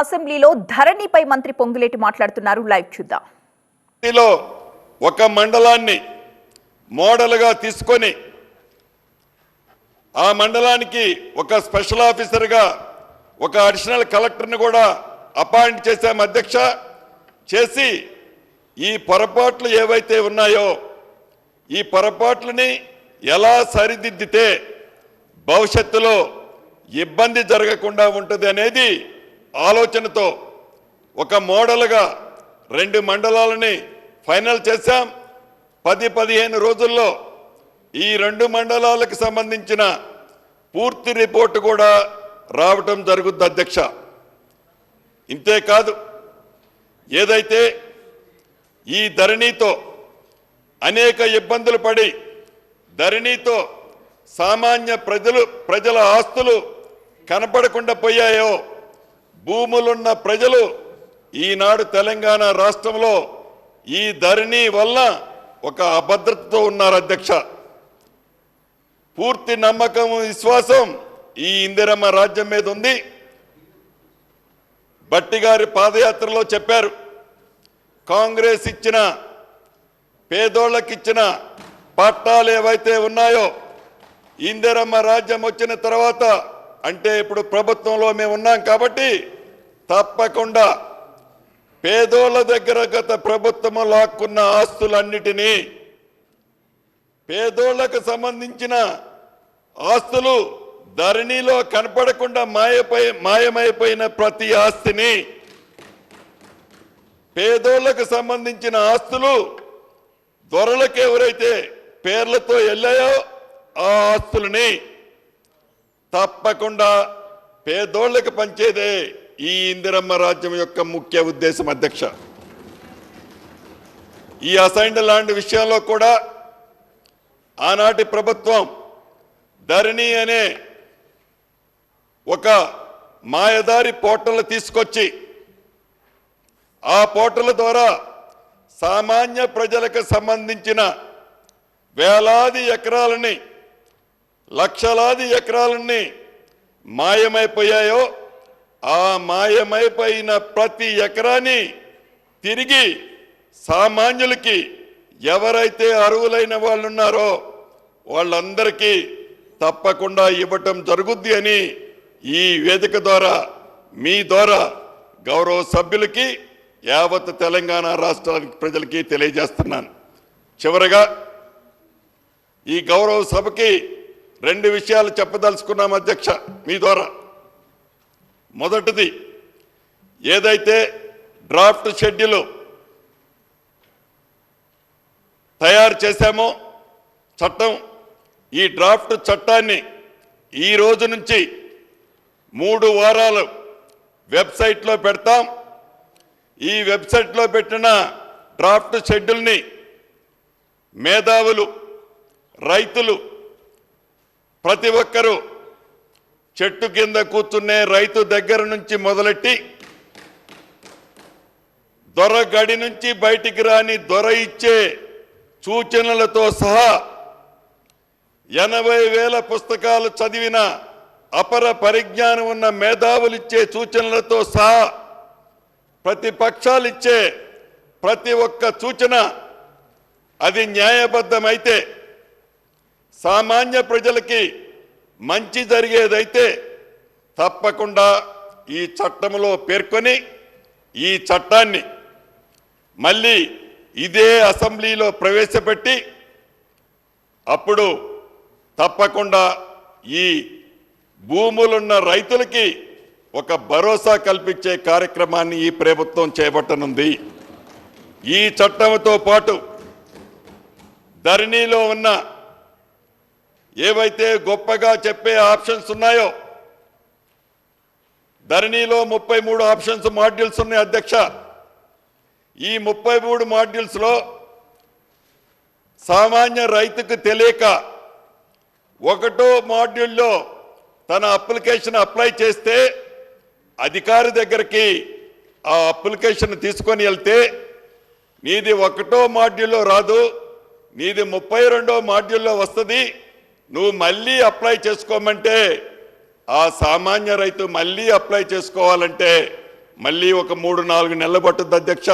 అసెంబ్లీలో ధరణిపై మంత్రి పొంగులేటి మాట్లాడుతున్నారు. లైవ్ చూద్దాం. ఒక మండలాన్ని మోడల్గా తీసుకొని ఆ మండలానికి ఒక స్పెషల్ ఆఫీసర్గా ఒక అడిషనల్ కలెక్టర్ని కూడా అపాయింట్ చేశాం అధ్యక్ష. చేసి ఈ పొరపాట్లు ఏవైతే ఉన్నాయో ఈ పొరపాట్లని ఎలా సరిదిద్దితే భవిష్యత్తులో ఇబ్బంది జరగకుండా ఉంటుంది అనేది ఆలోచనతో ఒక మోడల్గా రెండు మండలాలని ఫైనల్ చేశాం. పది పదిహేను రోజుల్లో ఈ రెండు మండలాలకు సంబంధించిన పూర్తి రిపోర్టు కూడా రావటం జరుగుద్ది అధ్యక్ష. ఇంతేకాదు ఏదైతే ఈ ధరణితో అనేక ఇబ్బందులు పడి ధరణితో సామాన్య ప్రజలు ప్రజల ఆస్తులు కనపడకుండా పోయాయో భూములున్న ప్రజలు ఈనాడు తెలంగాణ రాష్ట్రంలో ఈ ధరణి వల్ల ఒక అభద్రతతో ఉన్నారు అధ్యక్ష. పూర్తి నమ్మకం విశ్వాసం ఈ ఇందిరమ్మ రాజ్యం మీద ఉంది. బట్టి గారి పాదయాత్రలో చెప్పారు. కాంగ్రెస్ ఇచ్చిన పేదోళ్ళకి ఇచ్చిన పట్టాలు ఏవైతే ఉన్నాయో ఇందిరమ్మ రాజ్యం వచ్చిన తర్వాత అంటే ఇప్పుడు ప్రభుత్వంలో మేము ఉన్నాం కాబట్టి తప్పకుండా పేదోళ్ళ దగ్గర గత ప్రభుత్వం లాక్కున్న ఆస్తులన్నిటినీ పేదోళ్ళకు సంబంధించిన ఆస్తులు ధరణిలో కనపడకుండా మాయపై మాయమైపోయిన ప్రతి ఆస్తిని పేదోళ్ళకు సంబంధించిన ఆస్తులు దొరలకు ఎవరైతే పేర్లతో వెళ్ళాయో ఆ ఆస్తులని తప్పకుండా పేదోళ్ళకు పంచేదే. ఈ ఇందిరమ్మ రాజ్యం యొక్క ముఖ్య ఉద్దేశం అధ్యక్ష. ఈ అసైన్డ్ ల్యాండ్ విషయంలో కూడా ఆనాటి ప్రభుత్వం ధరణి అనే ఒక మాయదారి పోర్టల్ తీసుకొచ్చి ఆ పోర్టల్ ద్వారా సామాన్య ప్రజలకు సంబంధించిన వేలాది ఎకరాలని లక్షలాది ఎకరాలని మాయమైపోయాయో ఆ మాయమైపోయిన ప్రతి ఎకరాన్ని తిరిగి సామాన్యులకి ఎవరైతే అర్హులైన వాళ్ళు ఉన్నారో వాళ్ళందరికీ తప్పకుండా ఇవ్వటం జరుగుద్ది అని ఈ వేదిక ద్వారా మీ ద్వారా గౌరవ సభ్యులకి యావత్ తెలంగాణ రాష్ట్రానికి ప్రజలకి తెలియజేస్తున్నాను. చివరగా ఈ గౌరవ సభకి రెండు విషయాలు చెప్పదలుచుకున్నాం అధ్యక్ష మీ ద్వారా. మొదటిది ఏదైతే డ్రాఫ్ట్ షెడ్యూల్ తయారు చేశామో చట్టం ఈ డ్రాఫ్ట్ చట్టాన్ని ఈ రోజు నుంచి మూడు వారాలు వెబ్సైట్లో పెడతాం. ఈ వెబ్సైట్లో పెట్టిన డ్రాఫ్ట్ షెడ్యూల్ని మేధావులు రైతులు ప్రతి ఒక్కరూ చెట్టు కింద కూర్చునే రైతు దగ్గర నుంచి మొదలెట్టి దొర గడి నుంచి బయటికి రాని దొర ఇచ్చే సూచనలతో సహా ఎనభై వేల పుస్తకాలు చదివిన అపర పరిజ్ఞానం ఉన్న మేధావులు ఇచ్చే సూచనలతో సహా ప్రతిపక్షాలు ఇచ్చే ప్రతి ఒక్క సూచన అది న్యాయబద్ధమైతే సామాన్య ప్రజలకి మంచి జరిగేదైతే తప్పకుండా ఈ చట్టంలో పేర్కొని ఈ చట్టాన్ని మళ్ళీ ఇదే అసెంబ్లీలో ప్రవేశపెట్టి అప్పుడు తప్పకుండా ఈ భూములున్న రైతులకి ఒక భరోసా కల్పించే కార్యక్రమాన్ని ఈ ప్రభుత్వం చేపట్టనుంది. ఈ చట్టంతో పాటు ధరణిలో ఉన్న ఏవైతే గొప్పగా చెప్పే ఆప్షన్స్ ఉన్నాయో ధరణిలో ముప్పై మూడు ఆప్షన్స్ మాడ్యూల్స్ ఉన్నాయి అధ్యక్ష. ఈ ముప్పై మూడు మాడ్యూల్స్లో సామాన్య రైతుకు తెలియక ఒకటో మాడ్యూల్లో తన అప్లికేషన్ అప్లై చేస్తే అధికారి దగ్గరికి ఆ అప్లికేషన్ తీసుకొని వెళ్తే నీది ఒకటో మాడ్యూల్లో రాదు నీది ముప్పై రెండో మాడ్యూల్లో వస్తుంది నువ్వు మళ్ళీ అప్లై చేసుకోమంటే ఆ సామాన్య రైతు మళ్ళీ అప్లై చేసుకోవాలంటే మళ్ళీ ఒక మూడు నాలుగు నెలలు పట్టుద్ది అధ్యక్ష.